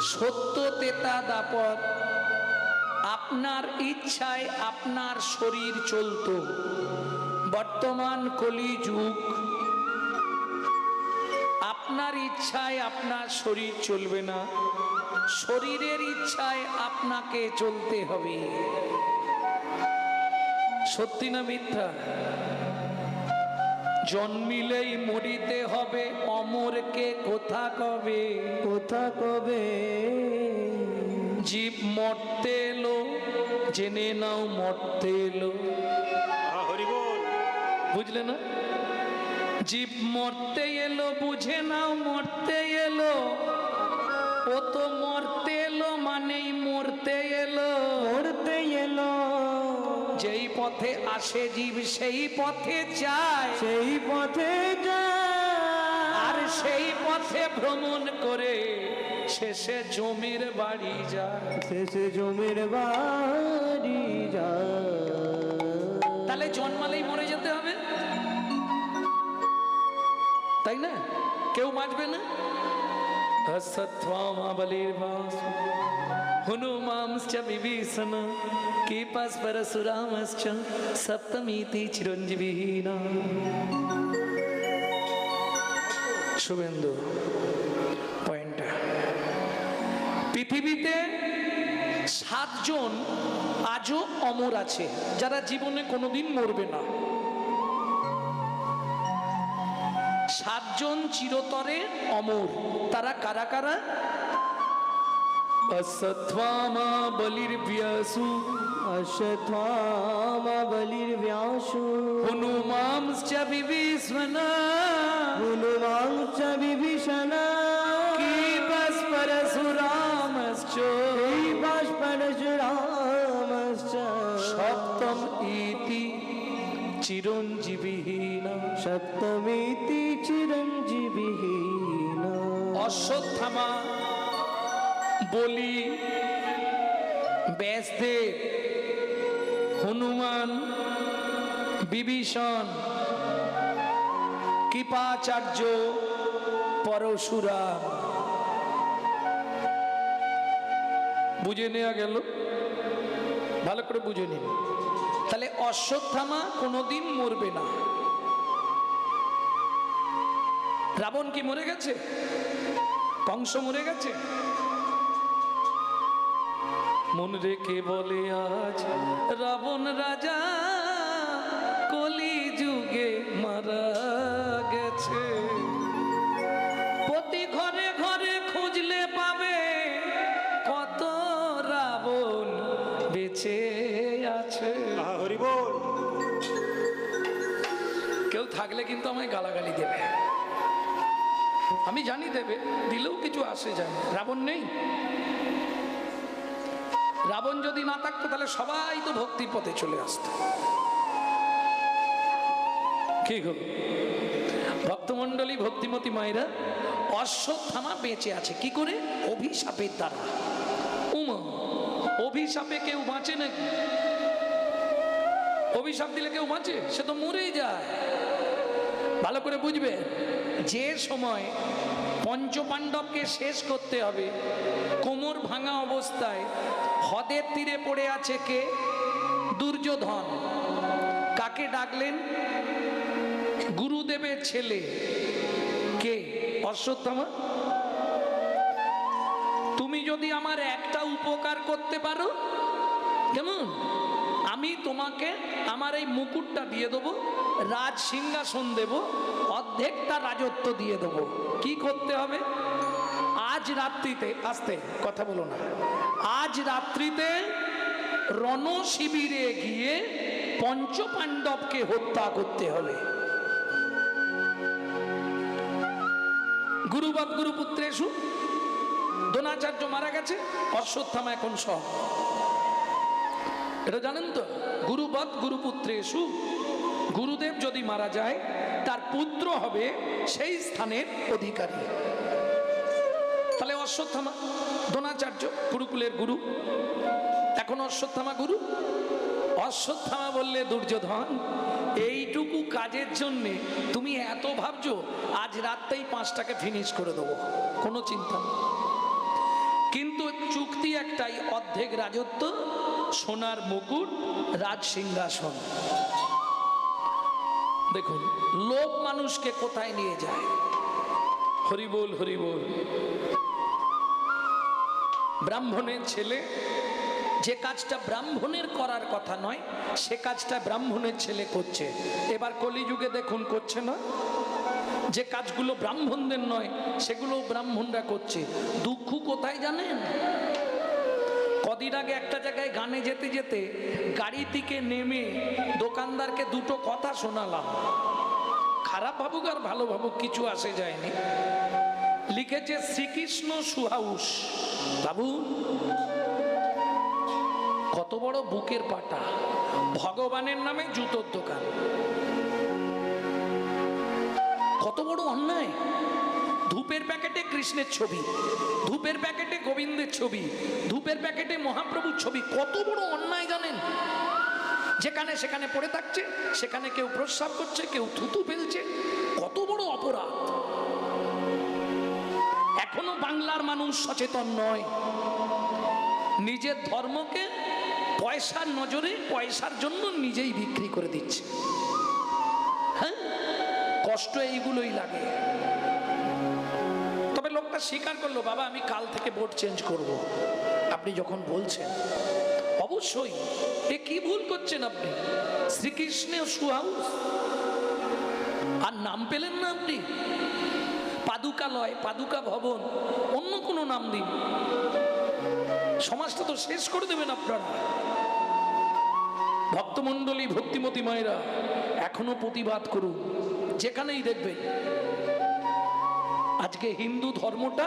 সত্য তেতা দাপট আপনার ইচ্ছায় আপনার শরীর চলত। বর্তমান কলি যুগ আপনার ইচ্ছায় আপনার শরীর চলবে না, শরীরের ইচ্ছায় আপনাকে চলতে হবে। সত্যি না মিথ্যা? জন্মিলেই মরিতে হবে অমরকে কোথা কবে? কোথা কবে? জীব মরতে এলো জেনে নাও মরতে এলো। হরিবল বুঝলে না? জীব মরতে এলো বুঝে নাও মরতে এলো। ও তো মরতে এলো মানেই মরতে এলো। মরতে এলো। যেই পথে আসে জীব সেই পথে যায়। সেই পথে যায়। আর সেই পথে ভ্রমণ করে শেষে জমির বাড়ি যায়। শেষে জমির বাড়ি যায়। তাহলে জন্মালেই মরে যেতে হবে। তাই না? কেউ বাঁচবে না? সত্বামাবলির বাস। হনুমাংশ্চ বিভীষণ কীপাস পরশুরামশ্চ সপ্তমীতি চিরঞ্জীবিনা শুভেন্দু পয়েন্টটা পৃথিবীতে সাতজন আজও অমর আছে, যারা জীবনে কোনোদিন মরবে না। সাতজন চিরতরে অমর, তারা কারা কারা? বলির ব্যাসু হনুমাংশ্চ বিভীষণ হনুমাংশ বিভীষণ কীপাস পরশুরামশ্চ বাস পরশুরামশ্চ সপ্তম ইতি চিরঞ্জীবিহীন সপ্তমীতি চিরঞ্জীবিহীন অশ্বত্থামা বলি, ব্যাসদেব, হনুমান, বিভীষণ, কৃপাচার্য, পরশুরাম। বুঝে নেওয়া গেল? ভালো করে বুঝে নিন। তাহলে অশ্বত্থামা কোনোদিন মরবে না। রাবণ কি মরে গেছে? কংস মরে গেছে? মন রেখে বলে আজ রাবণ রাজা কলি যুগে মারা গেছে। প্রতি ঘরে ঘরে খুঁজলে পাবে কত রাবণ বেঁচে আছে। হরিবল কেউ থাকলে কিন্তু আমায় গালাগালি দেবে। আমি জানি দেবে দিলেও কিছু আসে যায় রাবণ নেই। রাবণ যদি না থাকতো, তাহলে সবাই তো ভক্তির পথে চলে আসতো। কি গো? ভক্তমণ্ডলী, ভক্তিমতী মায়েরা, অশ্বত্থামা বেঁচে আছে। কি করে? অভিশাপের দ্বারা। উমা, অভিশাপে কেউ বাঁচে নাকি? অভিশাপ দিলে কেউ বাঁচে? সে তো মরেই যায়। ভালো করে বুঝবে? যে সময় পঞ্চপাণ্ডবকে শেষ করতে হবে, কোমর ভাঙা অবস্থায় হদের তীরে পড়ে আছে কে? দুর্যোধন। কাকে ডাকলেন? গুরুদেবের ছেলে। কে? অশ্বত্থামা। তুমি যদি আমার একটা উপকার করতে পারো, কেমন? আমি তোমাকে আমার এই মুকুটটা দিয়ে দেবো, রাজ সিংহাসন দেব, অর্ধেকটা রাজত্ব দিয়ে দেবো। কি করতে হবে? আজ রাত্রিতে, আসতে, কথা বলো না। আজ রাত্রিতে রণ শিবিরে গিয়ে পঞ্চপাণ্ডবকে হত্যা করতে হবে। গুরুবাদ গুরুপুত্রেশু, দ্রোণাচার্য মারা গেছে, অশ্বত্থামা এখন সব। এটা জানেন তো? গুরুবৎ গুরুপুত্রেশু গুরুদেব যদি মারা যায়, তার পুত্র হবে সেই স্থানের অধিকারী। তাহলে অশ্বত্থামা, দ্রোণাচার্য গুরুকুলের গুরু। এখন অশ্বত্থামা গুরু? অশ্বত্থামা বললে, দুর্যোধন, এইটুকু কাজের জন্যে তুমি এত ভাবছ, আজ রাত্রেই পাঁচটাকে ফিনিশ করে দেবো। কোনো চিন্তা নেই। কিন্তু চুক্তি একটাই, অর্ধেক রাজত্ব, সোনার মুকুট, রাজ সিংহাসন। দেখুন, লোভ মানুষকে কোথায় নিয়ে যায়? হরিবোল হরিবোল ব্রাহ্মণের ছেলে, যে কাজটা ব্রাহ্মণের করার কথা নয়, সে কাজটা ব্রাহ্মণের ছেলে করছে। এবার কলিযুগে দেখুন করছে না? যে কাজগুলো ব্রাহ্মণদের নয় সেগুলো ব্রাহ্মণরা করছে। দুঃখ কোথায় জানেন? কদিন আগে একটা জায়গায় গানে যেতে যেতে গাড়ি থেকে নেমে দোকানদারকে দুটো কথা শোনালাম। খারাপ ভাবুক আর ভালো ভাবুক, কিছু আসে যায়নি। লিখেছে, শ্রীকৃষ্ণ সুহাউস। বাবু, কত বড় বুকের পাটা। ভগবানের নামে জুতোর দোকান। কত বড় অন্যায়? ধূপের প্যাকেটে কৃষ্ণের ছবি, ধূপের প্যাকেটে গোবিন্দের ছবি, ধূপের প্যাকেটে মহাপ্রভুর ছবি, কত বড় অন্যায় জানেন? যেখানে সেখানে পড়ে থাকছে, সেখানে কেউ প্রস্রাব করছে, কেউ থুতু ফেলছে, কত বড় অপরাধ। এখনও বাংলার মানুষ সচেতন নয়। নিজের ধর্মকে পয়সার নজরে, পয়সার জন্য নিজেই বিক্রি করে দিচ্ছে। কষ্ট এইগুলোই লাগে। তবে লোকটা স্বীকার করল, বাবা, আমি কাল থেকে বোর্ড চেঞ্জ করব। আপনি যখন বলছেন, অবশ্যই, এ কি ভুল করছেন আপনি? শ্রীকৃষ্ণের সুহাউস। আর নাম পেলেন না আপনি? পাদুকালয়, পাদুকা ভবন, অন্য কোনো নাম দিন। সমাজটা তো শেষ করে দেবেন আপনারা। ভক্তমণ্ডলী, ভক্তিমতী মায়েরা, এখনও প্রতিবাদ করুন। যেখানেই দেখবেন আজকে হিন্দু ধর্মটা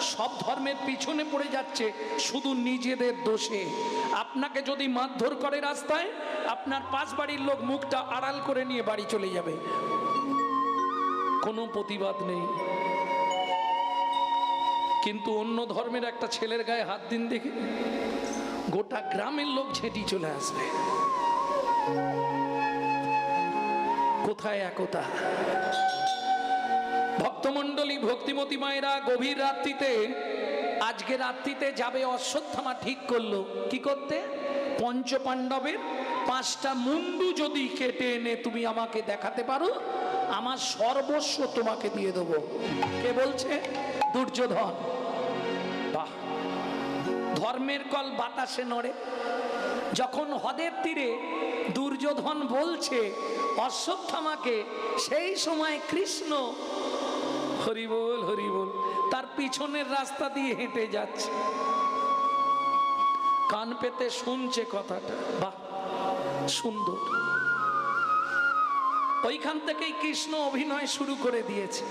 সব ধর্মের পিছনে পড়ে যাচ্ছে, শুধু নিজেদের দোষে। আপনাকে যদি মারধর করে রাস্তায়, আপনার পাশ বাড়ির লোক মুখটা আড়াল করে নিয়ে বাড়ি চলে যাবে। কোনো প্রতিবাদ নেই। কিন্তু অন্য ধর্মের একটা ছেলের গায়ে হাত দিন দেখে, গোটা গ্রামের লোক ঝেঁটি চলে আসবে। কোথায় একতা ভক্তমণ্ডলী, ভক্তিমতী মায়েরা, গভীর রাত্রিতে, আজকে রাত্রিতে যাবে অশ্বত্থামা ঠিক করল। কি করতে? পঞ্চ পাণ্ডবের পাঁচটা মুন্ডু যদি কেটে এনে তুমি আমাকে দেখাতে পারো, আমার সর্বস্ব তোমাকে দিয়ে দেবো। কে বলছে? দুর্যোধন। বাহ! ধর্মের কল বাতাসে নড়ে। যখন হদের তীরে দুর্যোধন বলছে অশ্বত্থামাকে সেই সময় কৃষ্ণ হরিবোল হরিবোল তার পিছনের রাস্তা দিয়ে হেঁটে যাচ্ছে। কান পেতে শুনছে কথাটা, বাহ, সুন্দর। ওইখান থেকেই কৃষ্ণ অভিনয় শুরু করে দিয়েছে।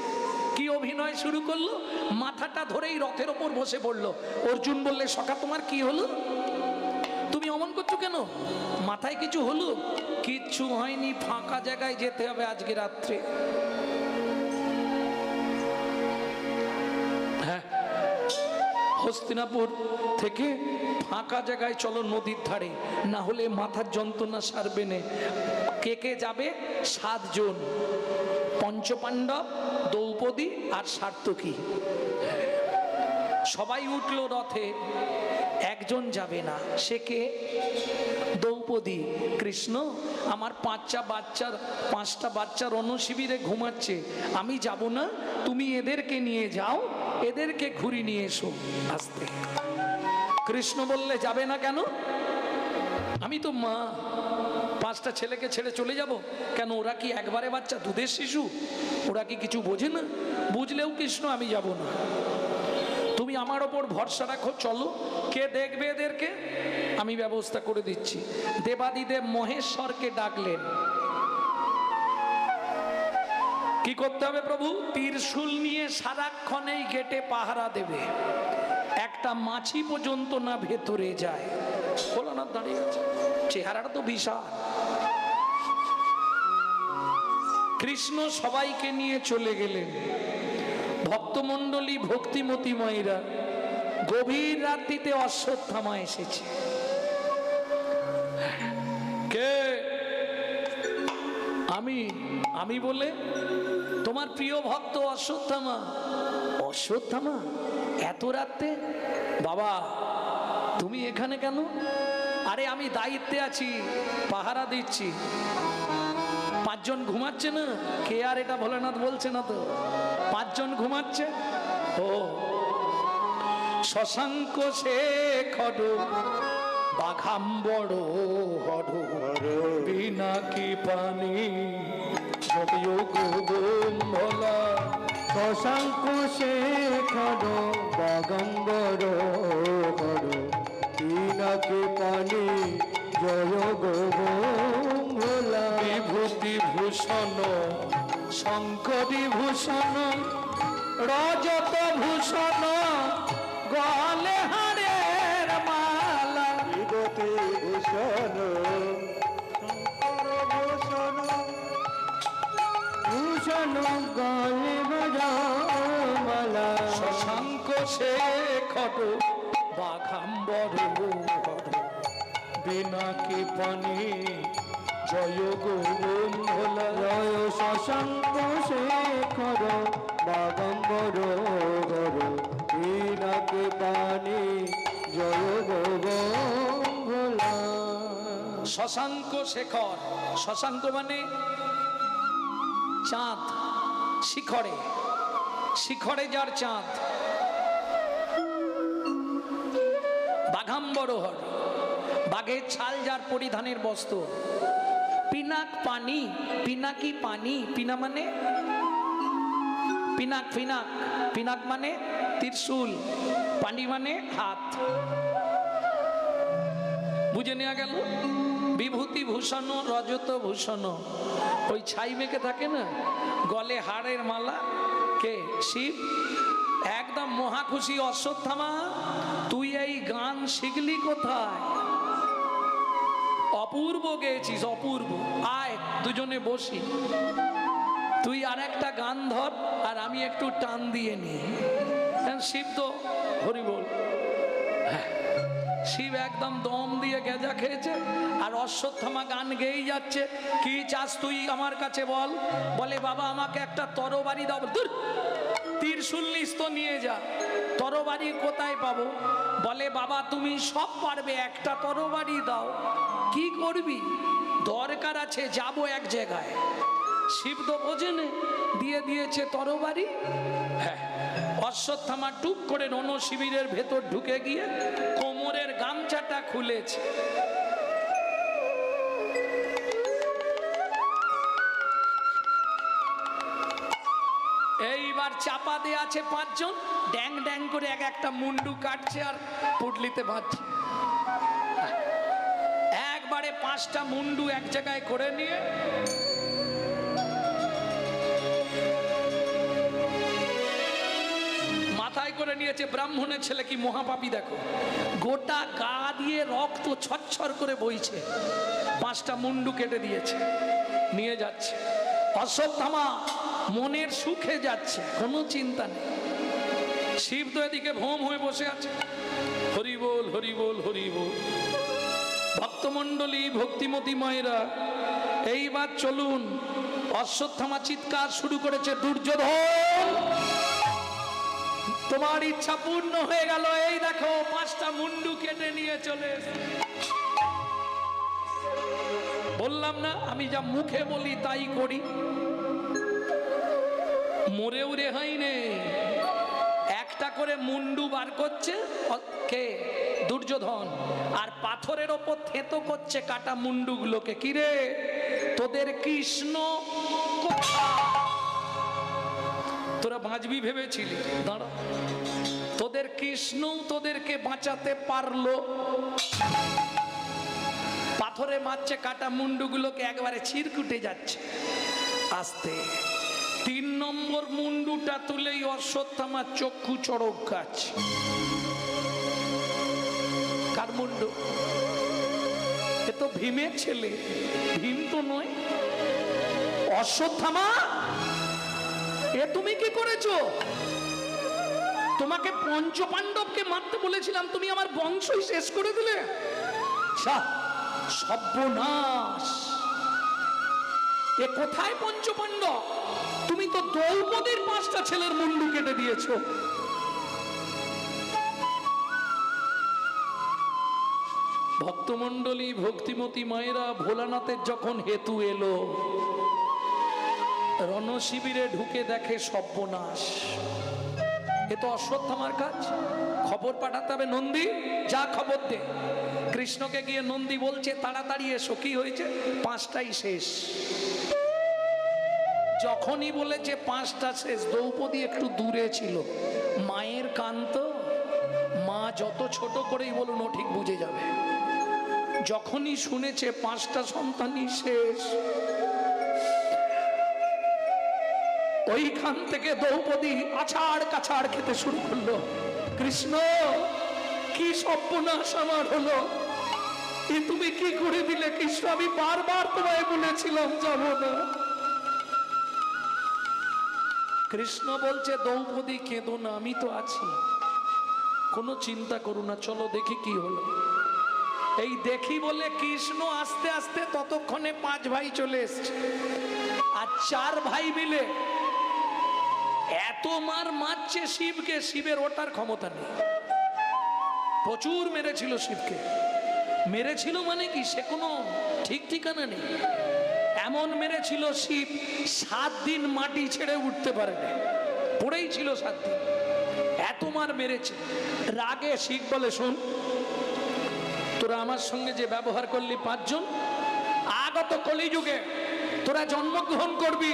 কি অভিনয় শুরু করল? মাথাটা ধরেই রথের ওপর বসে পড়ল। অর্জুন বললে, সখা, তোমার কি হলো? তুমি অমন করছ কেন? মাথায় কিছু হলো কিচ্ছু হয়নি, ফাঁকা জায়গায় যেতে হবে আজকে রাত্রে। হ্যাঁ হস্তিনাপুর থেকে ফাঁকা জায়গায় চলো নদীর ধারে, না হলে মাথার যন্ত্রণা সারবে না। কে কে যাবে? সাতজন। পঞ্চপাণ্ডব, দ্রৌপদী আর সার্থকী। সবাই উঠল রথে। একজন যাবে না। সে কে? দ্রৌপদী কৃষ্ণ আমার পাঁচটা বাচ্চার পাঁচটা বাচ্চার শিবিরে ঘুমাচ্ছে। আমি যাব না, তুমি এদেরকে নিয়ে যাও, এদেরকে ঘুরি নিয়ে এসো। আসতে। কৃষ্ণ বললে, যাবে না কেন? আমি তো মা। পাঁচটা ছেলেকে ছেড়ে চলে যাব। কেন, ওরা কি একবারে বাচ্চা দুধের শিশু? ওরা কি কিছু বোঝে না? বুঝলেও কৃষ্ণ, আমি যাব না। তুমি আমার ওপর ভরসা রাখো, চলো। কে দেখবে এদেরকে? আমি ব্যবস্থা করে দিচ্ছি। দেবাদিদেব মহেশ্বরকে ডাকলেন। কি করতে হবে প্রভু? তীরশুল নিয়ে সারাক্ষণ এই গেটে পাহারা দেবে। একটা মাছি পর্যন্ত না ভেতরে যায়। না দাঁড়িয়ে আছে। চেহারাটা তো বিশাল। কৃষ্ণ সবাইকে নিয়ে চলে গেলেন। ভক্তমণ্ডলী ভক্তিমতী মায়েরা, গভীর রাত্রিতে অশ্বত্থামা এসেছে। কে? আমি আমি বলে তোমার প্রিয় ভক্ত অশ্বত্থামা। অশ্বত্থামা? এত রাত্রে? বাবা, তুমি এখানে কেন? আরে আমি দায়িত্বে আছি, পাহারা দিচ্ছি। পাঁচজন ঘুমাচ্ছে না? কে আর এটা ভোলেনাথ বলছে না তো? পাঁচজন ঘুমাচ্ছে? ও শশাঙ্ক সে খড বাঘাম্বর হড বিনাকি পানি যোগ ভোলা। শশাঙ্ক শেখর বাগম্বর হর তিনকে পানি জয় গোলা বিভূতি ভূষণ শঙ্করী ভূষণ রজত ভূষণ গলে হারের মালা। বিগতি ভূষণ শঙ্কর ভূষণ ভূষণ গলে শশাঙ্ক শেখর বাঘাম্বর হর বিনাকি পানি জয় গোলা জয় শশাঙ্ক শেখর বাগম্বর হর তিনকে পানি জয় গোলা শশাঙ্ক শেখর, শশাঙ্ক মানে চাঁদ, শিখরে। শিখরে যার চাঁদ। বাঘাম্বর হর। বাঘের ছাল যার পরিধানের বস্ত্র পিনাক পানি পিনাকি পানি পিনা মানে পিনাক পিনাক পিনাক মানে ত্রিশূল পানি মানে হাত বুঝে নেওয়া গেল? বিভূতি ভূষণ, রজত ভূষণ। ওই ছাই মেখে থাকে না? গলে হাড়ের মালা। কে? শিব। একদম মহা খুশি, অশ্বত্থামা। তুই এই গান শিখলি কোথায়? অপূর্ব গেয়েছিস, অপূর্ব। আয়, দুজনে বসি। তুই আর একটা গান ধর, আর আমি একটু টান দিয়ে নি। শিব তো, হরি বল। শিব একদম দম দিয়ে গেজা খেয়েছে, আর অশ্বত্থামা গান গেয়েই যাচ্ছে। কি চাস তুই আমার কাছে বল? বলে, বাবা, আমাকে একটা তরবারি দাও। দূর তীরশুল নিস তো, নিয়ে যা। তরবারি কোথায় পাবো? বলে, বাবা, তুমি সব পারবে, একটা তরবারি দাও। কি করবি? দরকার আছে, যাব এক জায়গায়। শিব তো বোঝেনে দিয়ে দিয়েছে তরবারি। হ্যাঁ অশ্বত্থামা টুক করে রণ শিবিরের ভেতর ঢুকে গিয়ে কোমরের গামছাটা খুলেছে। এইবার চাপা দিয়ে আছে পাঁচজন। ড্যাং ড্যাং করে এক একটা মুন্ডু কাটছে আর পুটলিতে বাঁধছে পাঁচটা মুন্ডু এক জায়গায় করে নিয়ে মাথায় করে নিয়েছে, ব্রাহ্মণের ছেলে কি মহাপাপী দেখো। গোটা গা দিয়ে রক্ত ছচ্ছর করে বইছে। পাঁচটা মুন্ডু কেটে দিয়েছে, নিয়ে যাচ্ছে। অশ্বত্থামা মনের সুখে যাচ্ছে, কোনো চিন্তা নেই। শিব তো এদিকে ভোম হয়ে বসে আছে। হরি বল হরি বল হরি বল ভক্তমণ্ডলী, ভক্তিমতী মায়েরা, এইবার চলুন, অশ্বত্থামা চিৎকার শুরু করেছে, দুর্যোধন! তোমার ইচ্ছা পূর্ণ হয়ে গেল, এই দেখো, পাঁচটা মুন্ডু কেটে নিয়ে চলে বললাম না, আমি যা মুখে বলি তাই করি। মরেও রেহাই নেই। একটা করে মুন্ডু বার করছে কে দুর্যোধন। আর পাথরের ওপর থেতো করছে কাটা মুন্ডুগুলোকে। কিরে তোদের কৃষ্ণ তোরা বাঁচবি ভেবেছিলি? দাঁড়া। তোদের কৃষ্ণ তোদেরকে বাঁচাতে পারল। পাথরে মারছে কাটা মুন্ডুগুলোকে, একবারে ছিরকুটে যাচ্ছে। আস্তে। তিন নম্বর মুন্ডুটা তুলেই অশ্বত্থামার চক্ষু চড়ক গাছ। কার মুন্ডু? এ তো ভীমের ছেলে। ভীম তো নয়। অশ্বত্থামা, এ তুমি কি করেছ? তোমাকে পঞ্চপাণ্ডবকে মারতে বলেছিলাম, তুমি আমার বংশই শেষ করে দিলে। সর্বনাশ। এ কোথায় পঞ্চপাণ্ডব? তুমি তো দ্রৌপদীর পাঁচটা ছেলের মুন্ডু কেটে দিয়েছ। ভক্তমণ্ডলী, ভক্তিমতী মায়েরা ভোলানাথের যখন হেতু এলো, রণশিবিরে ঢুকে দেখে সব্যনাশ। এ তো অশ্বত্থামার কাজ। খবর পাঠাতে হবে নন্দী, যা খবর দে। কৃষ্ণকে গিয়ে নন্দী বলছে, তাড়াতাড়ি এসো, কি হয়েছে? পাঁচটাই শেষ। যখনই বলেছে পাঁচটা শেষ, দ্রৌপদী একটু দূরে ছিল। মায়ের কান তো, মা যত ছোট করেই বলুন, ও ঠিক বুঝে যাবে। যখনই শুনেছে পাঁচটা সন্তানই শেষ, ওইখান থেকে দ্রৌপদী আছাড় কাছাড় খেতে শুরু করল। কৃষ্ণ, কি সর্বনাশ আমার হলো। তুমি কি করে দিলে কৃষ্ণ? আমি বারবার তোমায় বলেছিলাম যাব না। কৃষ্ণ বলছে দ্রৌপদী কেঁদো না, আমি তো আছি। কোনো চিন্তা করো না, চলো দেখি কি হলো। এই দেখি বলে কৃষ্ণ আস্তে আস্তে ততক্ষণে পাঁচ ভাই চলে এসছে। আর চার ভাই মিলে এত মার মারছে শিবকে, শিবের ওটার ক্ষমতা নেই। প্রচুর মেরেছিল শিবকে। মেরেছিল মানে কি? সে কোনো ঠিক ঠিকানা নেই। এমন মেরেছিল শিব, সাত দিন মাটি ছেড়ে উঠতে পারেনি। পড়েই ছিল সাত দিন। এত মার মেরেছে। রাগে শিব বলে, শোন, তোরা আমার সঙ্গে যে ব্যবহার করলি পাঁচজন, আগত কলিযুগে তোরা জন্মগ্রহণ করবি।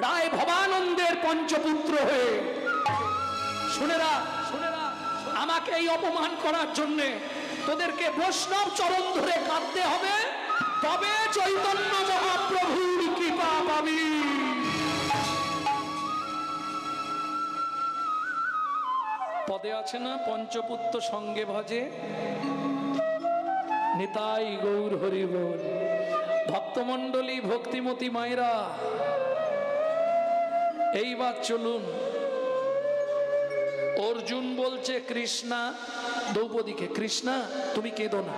রায় ভবানন্দের পঞ্চপুত্র হয়ে। শুনেরা শুনেরা আমাকে এই অপমান করার জন্য তোদেরকে বৈষ্ণব চরণ ধরে কাঁদতে হবে। তবে চৈতন্য মহাপ্রভুর কৃপা পাবি। পদে আছে না পঞ্চপুত্র সঙ্গে ভজে? নিতাই গৌর হরি বল ভক্তমণ্ডলী, ভক্তিমতী মায়েরা, এইবার চলুন। অর্জুন বলছে, কৃষ্ণা দ্রৌপদীকে, কৃষ্ণা, তুমি কেঁদো না।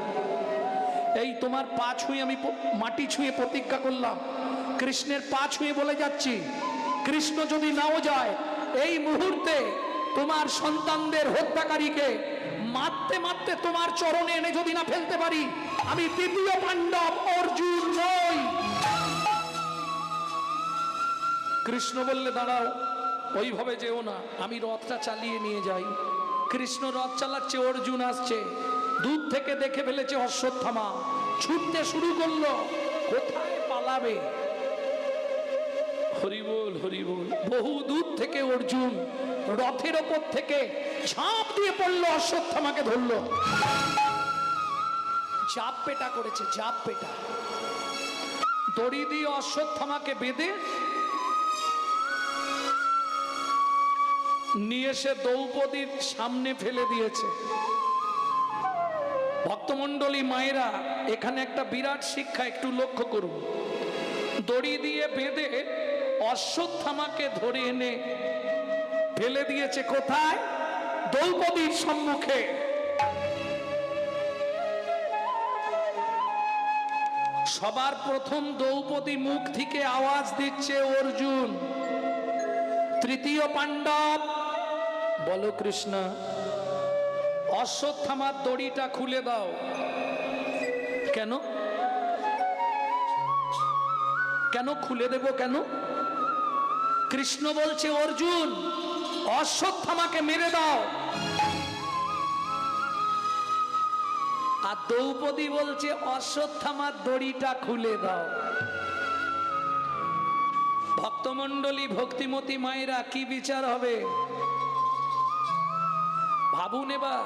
এই তোমার পা ছুঁয়ে আমি মাটি ছুঁয়ে প্রতিজ্ঞা করলাম। কৃষ্ণের পা ছুঁয়ে বলে যাচ্ছি, কৃষ্ণ যদি নাও যায়, এই মুহূর্তে তোমার সন্তানদের হত্যাকারীকে মারতে মারতে তোমার চরণে এনে যদি না ফেলতে পারি, আমি তৃতীয় পাণ্ডব অর্জুন নই। কৃষ্ণ বললে, দাঁড়াও, ওইভাবে যেও না, আমি রথটা চালিয়ে নিয়ে যাই। কৃষ্ণ রথ চালাচ্ছে অর্জুন আসছে। দূর থেকে দেখে ফেলেছে অশ্বত্থামা। ছুটতে শুরু করল কোথায় পালাবে? হরিবোল হরিবোল বহু দূর থেকে অর্জুন রথের ওপর থেকে ঝাঁপ দিয়ে পড়ল অশ্বত্থামাকে ধরলো। জাপ পেটা করেছে জাপ পেটা। দড়ি দিয়ে অশ্বত্থামাকে বেঁধে নিয়ে এসে দ্রৌপদীর সামনে ফেলে দিয়েছে। ভক্তমণ্ডলী মায়েরা, এখানে একটা বিরাট শিক্ষা একটু লক্ষ্য করুন। দড়ি দিয়ে বেঁধে অশ্বত্থামাকে ধরে এনে ফেলে দিয়েছে কোথায়? দ্রৌপদীর সম্মুখে। সবার প্রথম দ্রৌপদী মুখ থেকে আওয়াজ দিচ্ছে অর্জুন। তৃতীয় পাণ্ডব বলো কৃষ্ণ অশ্বত্থামার দড়িটা খুলে দাও। কেন? কেন খুলে দেব কেন? কৃষ্ণ বলছে, অর্জুন, অশ্বত্থামাকে মেরে দাও। আর দ্রৌপদী বলছে অশ্বত্থামার দড়িটা খুলে দাও। ভক্তমণ্ডলী, ভক্তিমতী মায়েরা, কি বিচার হবে? ভাবুন এবার,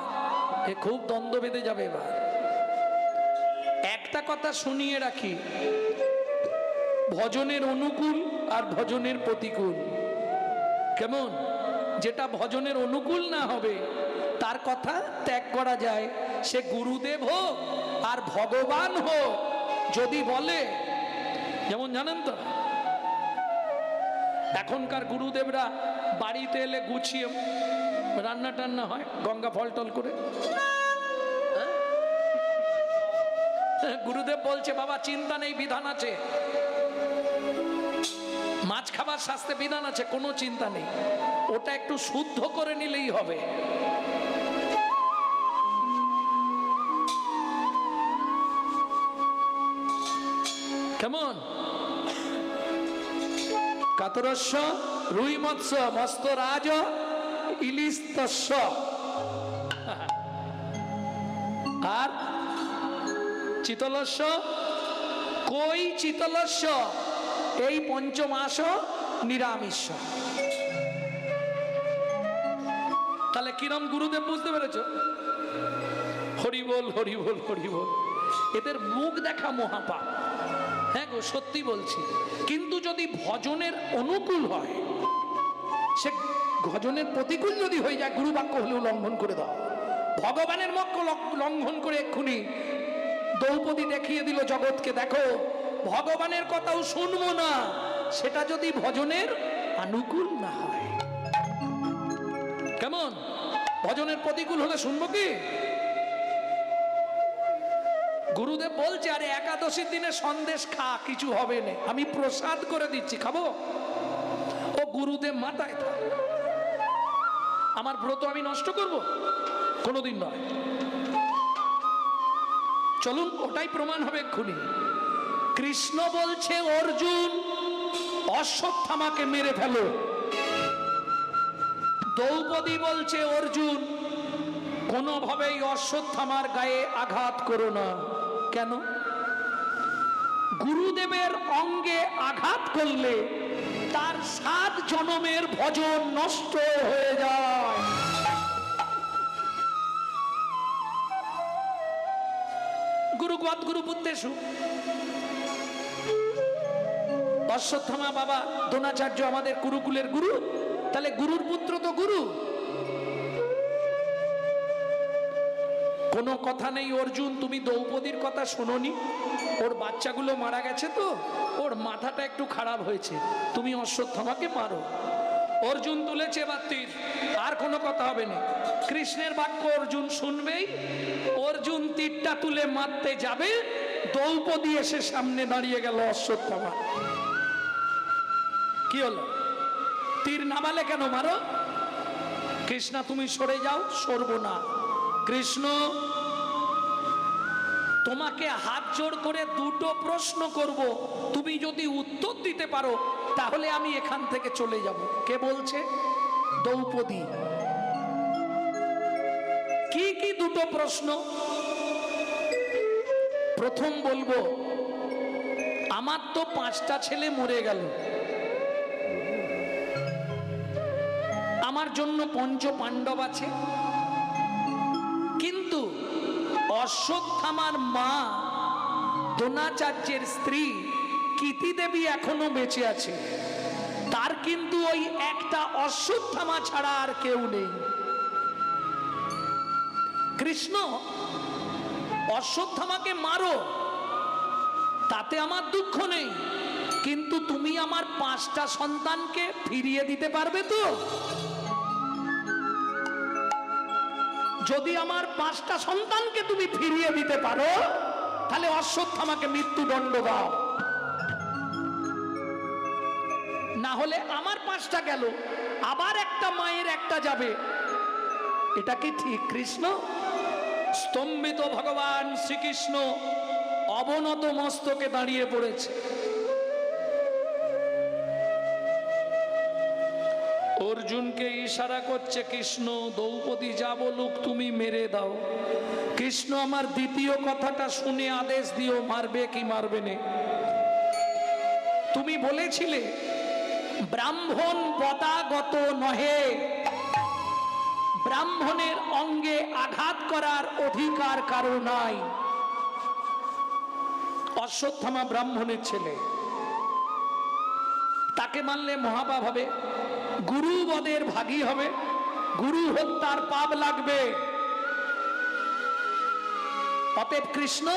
এ খুব দ্বন্দ্ব বেঁধে যাবে এবার। একটা কথা শুনিয়ে রাখি, ভজনের অনুকূল আর ভজনের প্রতিকূল। কেমন? যেটা ভজনের অনুকূল না হবে, তার কথা ত্যাগ করা যায়। সে গুরুদেব হোক আর ভগবান হোক, যদি বলে, যেমন জানেন তো, এখনকার গুরুদেবরা বাড়িতে এলে গুছিয়ে রান্না টান্না হয়, গঙ্গা ফল টল করে। হ্যাঁ? গুরুদেব বলছে, বাবা, চিন্তা নেই, বিধান আছে। মাছ খাবার শাস্তে বিধান আছে, কোনো চিন্তা নেই। ওটা একটু শুদ্ধ করে নিলেই হবে। কেমন? কাতরস্য, রুই মৎস্য, মস্ত রাজ ইলিশ তস্য আর চিতলস্য? কই চিতলস্য? এই পঞ্চমাস নিরামিষ। তাহলে কিরম গুরুদেব বুঝতে পেরেছ? হরি বল হরি বল হরি বল। এদের মুখ দেখা মহাপাপ। হ্যাঁ গো, সত্যি বলছি। কিন্তু যদি ভজনের অনুকূল হয়, সে ভজনের প্রতিকূল যদি হয়ে যায় গুরু বাক্য হলেও লঙ্ঘন করে দাও। ভগবানের মক্ষ লঙ্ঘন করে এক্ষুনি দ্রৌপদী দেখিয়ে দিল, জগৎকে দেখো, ভগবানের কথাও শুনব না। সেটা যদি ভজনের অনুকূল না হয়। কেমন? ভজনের প্রতিকূল হলে শুনব কি? গুরুদেব বলছে, আরে একাদশীর দিনে সন্দেশ খা, কিছু হবে না। আমি প্রসাদ করে দিচ্ছি, খাব? ও গুরুদেব মাথায়। আমার ব্রত আমি নষ্ট করব? কোনোদিন নয়। চলুন, ওটাই প্রমাণ হবে এক্ষুনি। কৃষ্ণ বলছে, অর্জুন অশ্বত্থামাকে মেরে ফেলো। দ্রৌপদী বলছে, অর্জুন, কোনোভাবেই অশ্বত্থামার গায়ে আঘাত করো না। কেন? গুরুদেবের অঙ্গে আঘাত করলে তার সাত জনমের ভজন নষ্ট হয়ে যায়। গুরুগত গুরু বুদ্ধেশু অশ্বত্থামা বাবা, দ্রোণাচার্য আমাদের গুরুকুলের গুরু। তাহলে গুরুর পুত্র তো গুরু। কোনো কথা নেই, অর্জুন, তুমি দ্রৌপদীর কথা শোনোনি? ওর বাচ্চাগুলো মারা গেছে তো? ওর মাথাটা একটু খারাপ হয়েছে। তুমি অশ্বত্থামাকে মারো। অর্জুন তুলেছে এবার আর কোনো কথা হবে না। কৃষ্ণের বাক্য অর্জুন শুনবেই। অর্জুন তীরটা তুলে মারতে যাবে। দ্রৌপদী এসে সামনে দাঁড়িয়ে গেল অশ্বত্থামা কি হলো? তীর নামালে কেন মারো? কৃষ্ণা, তুমি সরে যাও, সরবো না। কৃষ্ণ, তোমাকে হাত জোড় করে দুটো প্রশ্ন করব। তুমি যদি উত্তর দিতে পারো তাহলে আমি এখান থেকে চলে যাব। কে বলছে? দ্রৌপদী। কি কি দুটো প্রশ্ন? প্রথম বলব, আমার তো পাঁচটা ছেলে মরে গেল। আমার জন্য পঞ্চ পাণ্ডব আছে। কিন্তু অশ্বত্থামার মা, দ্রোণাচার্যের স্ত্রী কীতি দেবী এখনও বেঁচে আছে। তার কিন্তু ওই একটা অশ্বত্থামা ছাড়া আর কেউ নেই। কৃষ্ণ, অশ্বত্থামাকে মারো। তাতে আমার দুঃখ নেই। কিন্তু তুমি আমার পাঁচটা সন্তানকে ফিরিয়ে দিতে পারবে তো? যদি আমার পাঁচটা সন্তানকে তুমি ফিরিয়ে দিতে পারো, তাহলে অশ্বত্থামাকে মৃত্যুদণ্ড দাও। না হলে আমার পাঁচটা গেল, আবার একটা মায়ের একটা যাবে। এটা কি ঠিক, কৃষ্ণ? স্তম্ভিত ভগবান শ্রীকৃষ্ণ অবনত মস্তকে দাঁড়িয়ে পড়েছে। অর্জুনকে ইশারা করছে, কৃষ্ণ, দ্রৌপদী, যা বলুক তুমি মেরে দাও। কৃষ্ণ, আমার দ্বিতীয় কথাটা শুনে আদেশ দিও, মারবে কি মারবে না। তুমি বলেছিলে ব্রাহ্মণ পদাগত নহে। ব্রাহ্মণের অঙ্গে আঘাত করার অধিকার কারও নাই। অশ্বত্থামা ব্রাহ্মণের ছেলে। তাকে মানলে মহাপাপ হবে। গুরু বদের ভাগী হবে। গুরু হত্যার পাপ লাগবে। অতএব কৃষ্ণ,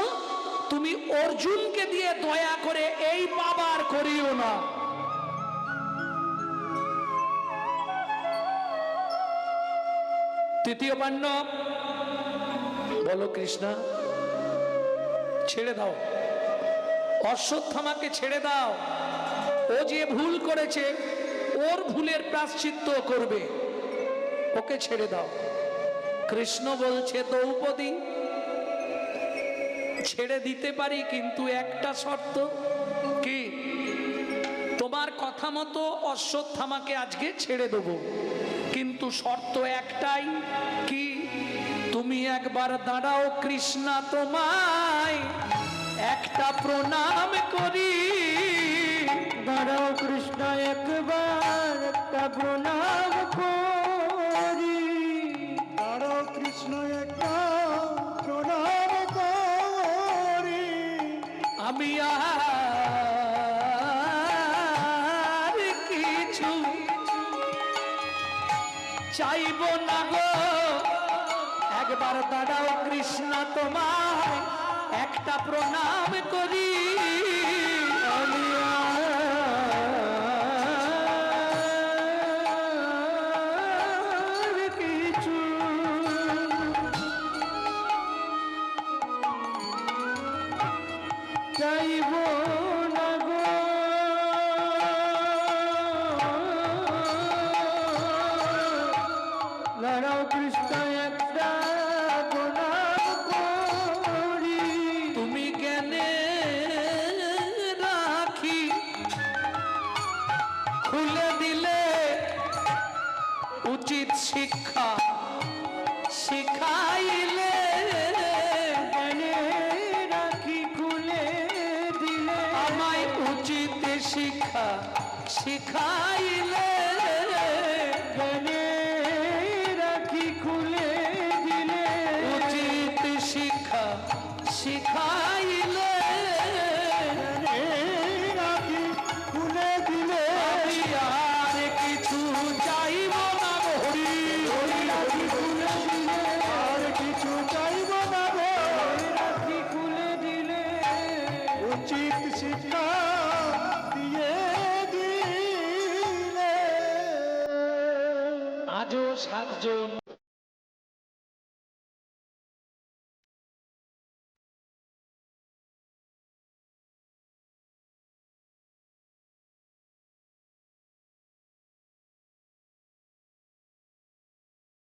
তুমি অর্জুনকে দিয়ে দয়া করে এই পাপ আর করিও না। তৃতীয় পাণ্ডব বলো কৃষ্ণা, ছেড়ে দাও। অশ্বত্থামাকে ছেড়ে দাও। ও যে ভুল করেছে, ওর ভুলের প্রাশ্চিত্য করবে। ওকে ছেড়ে দাও। কৃষ্ণ বলছে, দ্রৌপদী, ছেড়ে দিতে পারি, কিন্তু একটা শর্ত কি? তোমার কথা মতো অশ্বত্থামাকে আজকে ছেড়ে দেবো। কিন্তু শর্ত একটাই কি? তুমি একবার দাঁড়াও কৃষ্ণা তোমায় একটা প্রণাম করি। দাঁড়াও কৃষ্ণ একবার একটা প্রণাম করি। দাঁড়াও কৃষ্ণ একটা প্রণাম করি। আমি আর চাইব না গো। একবার দাঁড়াও কৃষ্ণা তোমার একটা প্রণাম করি। আমি শিক্ষা শিখাইলে